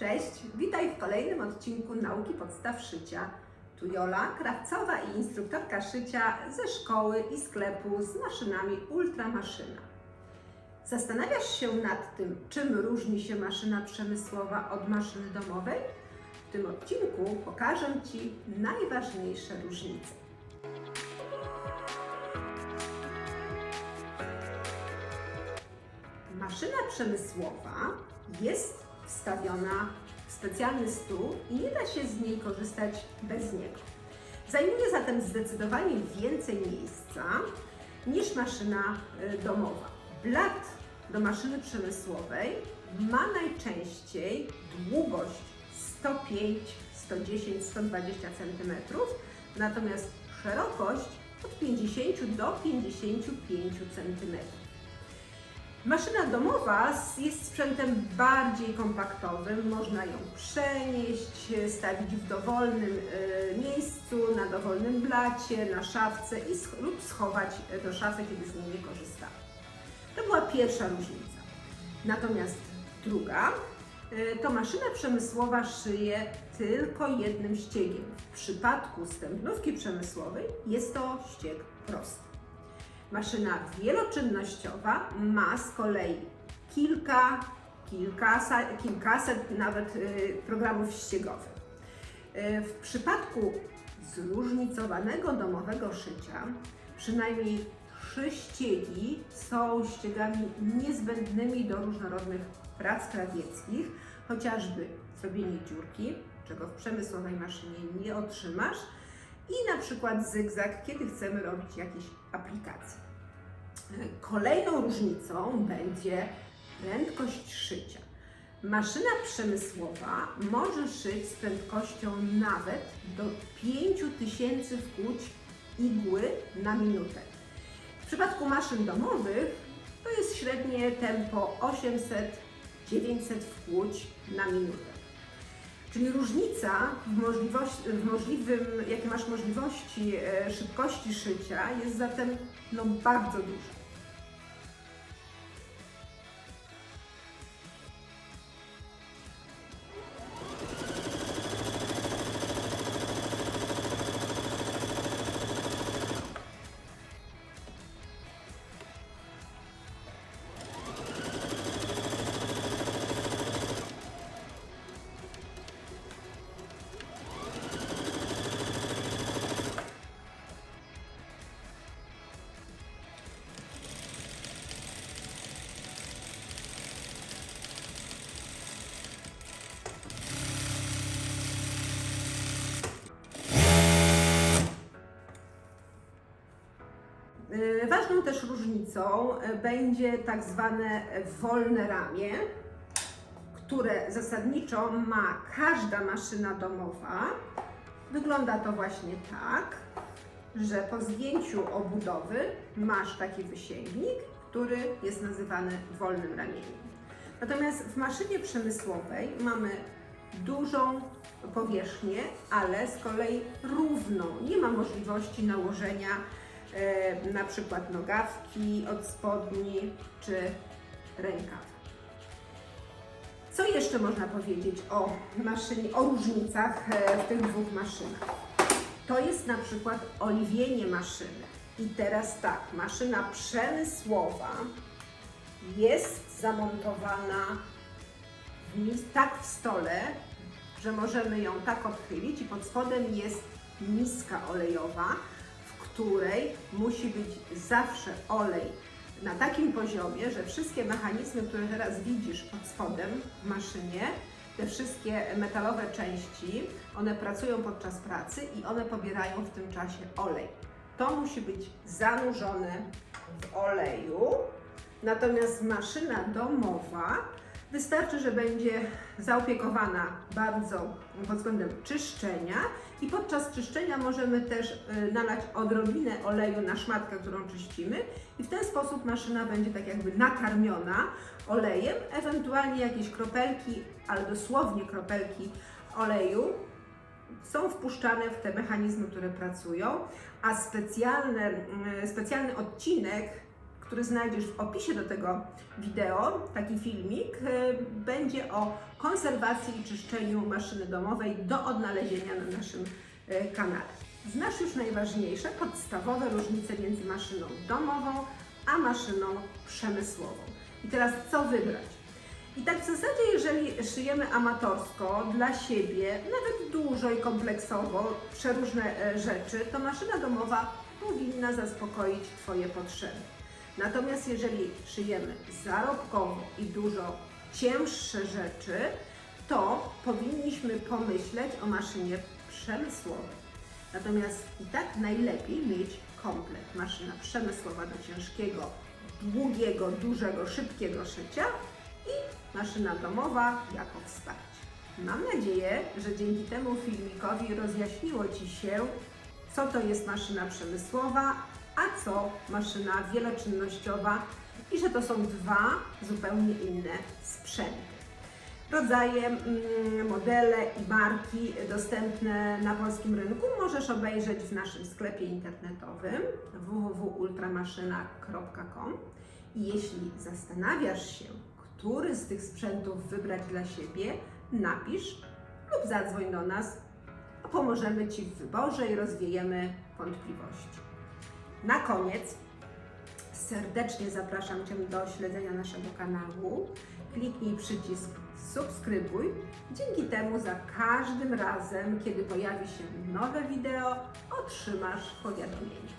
Cześć, witaj w kolejnym odcinku Nauki Podstaw Szycia. Tu Jola, krawcowa i instruktorka szycia ze szkoły i sklepu z maszynami Ultramaszyna. Zastanawiasz się nad tym, czym różni się maszyna przemysłowa od maszyny domowej? W tym odcinku pokażę Ci najważniejsze różnice. Maszyna przemysłowa jest wstawiona w specjalny stół i nie da się z niej korzystać bez niego. Zajmuje zatem zdecydowanie więcej miejsca niż maszyna y, domowa. Blat do maszyny przemysłowej ma najczęściej długość 105, 110, 120 cm, natomiast szerokość od 50 do 55 cm. Maszyna domowa jest sprzętem bardziej kompaktowym, można ją przenieść, stawić w dowolnym e, miejscu, na dowolnym blacie, na szafce i lub schować do szafy, kiedy z niej nie korzystamy. To była pierwsza różnica. Natomiast druga, e, to maszyna przemysłowa szyje tylko jednym ściegiem. W przypadku stępnówki przemysłowej jest to ścieg prosty. Maszyna wieloczynnościowa ma z kolei kilka, kilkasa, kilkaset nawet y, programów ściegowych. Y, W przypadku zróżnicowanego domowego szycia przynajmniej trzy ściegi są ściegami niezbędnymi do różnorodnych prac krawieckich, chociażby zrobienie dziurki, czego w przemysłowej maszynie nie otrzymasz, i na przykład zygzak, kiedy chcemy robić jakieś aplikacje. Kolejną różnicą będzie prędkość szycia. Maszyna przemysłowa może szyć z prędkością nawet do 5000 wkłuć igły na minutę. W przypadku maszyn domowych to jest średnie tempo 800-900 wkłuć na minutę. Czyli różnica w, możliwości, w możliwym, jakie masz możliwości e, szybkości szycia jest zatem no, bardzo duża. Ważną też różnicą y, będzie tak zwane wolne ramię, które zasadniczo ma każda maszyna domowa. Wygląda to właśnie tak, że po zdjęciu obudowy masz taki wysięgnik, który jest nazywany wolnym ramieniem. Natomiast w maszynie przemysłowej mamy dużą powierzchnię, ale z kolei równą. Nie ma możliwości nałożenia e, na przykład nogawki od spodni czy rękawa. Co jeszcze można powiedzieć o maszynie, o różnicach e, w tych dwóch maszynach? To jest na przykład oliwienie maszyny. I teraz tak, maszyna przemysłowa jest zamontowana w tak w stole, że możemy ją tak odchylić i pod spodem jest miska olejowa, której musi być zawsze olej na takim poziomie, że wszystkie mechanizmy, które teraz widzisz pod spodem w maszynie, te wszystkie metalowe części, one pracują podczas pracy i one pobierają w tym czasie olej. To musi być zanurzone w oleju, natomiast maszyna domowa wystarczy, że będzie zaopiekowana bardzo pod względem czyszczenia i podczas czyszczenia możemy też y, nalać odrobinę oleju na szmatkę, którą czyścimy i w ten sposób maszyna będzie tak jakby nakarmiona olejem, ewentualnie jakieś kropelki, ale dosłownie kropelki oleju są wpuszczane w te mechanizmy, które pracują, a specjalne, mm, specjalny odcinek, który znajdziesz w opisie do tego wideo, taki filmik, e, będzie o konserwacji i czyszczeniu maszyny domowej do odnalezienia na naszym e, kanale. Znasz już najważniejsze, podstawowe różnice między maszyną domową a maszyną przemysłową. I teraz co wybrać? I tak w zasadzie, jeżeli szyjemy amatorsko dla siebie, nawet dużo i kompleksowo, przeróżne e, rzeczy, to maszyna domowa powinna zaspokoić Twoje potrzeby. Natomiast jeżeli szyjemy zarobkowo i dużo cięższe rzeczy, to powinniśmy pomyśleć o maszynie przemysłowej. Natomiast i tak najlepiej mieć komplet. Maszyna przemysłowa do ciężkiego, długiego, dużego, szybkiego szycia i maszyna domowa jako wsparcie. Mam nadzieję, że dzięki temu filmikowi rozjaśniło Ci się, co to jest maszyna przemysłowa, a co maszyna wieloczynnościowa i że to są dwa zupełnie inne sprzęty. Rodzaje, mm, modele i marki dostępne na polskim rynku możesz obejrzeć w naszym sklepie internetowym www.ultramaszyna.com i jeśli zastanawiasz się, który z tych sprzętów wybrać dla siebie, napisz lub zadzwoń do nas, a pomożemy Ci w wyborze i rozwiejemy wątpliwości. Na koniec serdecznie zapraszam Cię do śledzenia naszego kanału. Kliknij przycisk subskrybuj. Dzięki temu za każdym razem, kiedy pojawi się nowe wideo, otrzymasz powiadomienie.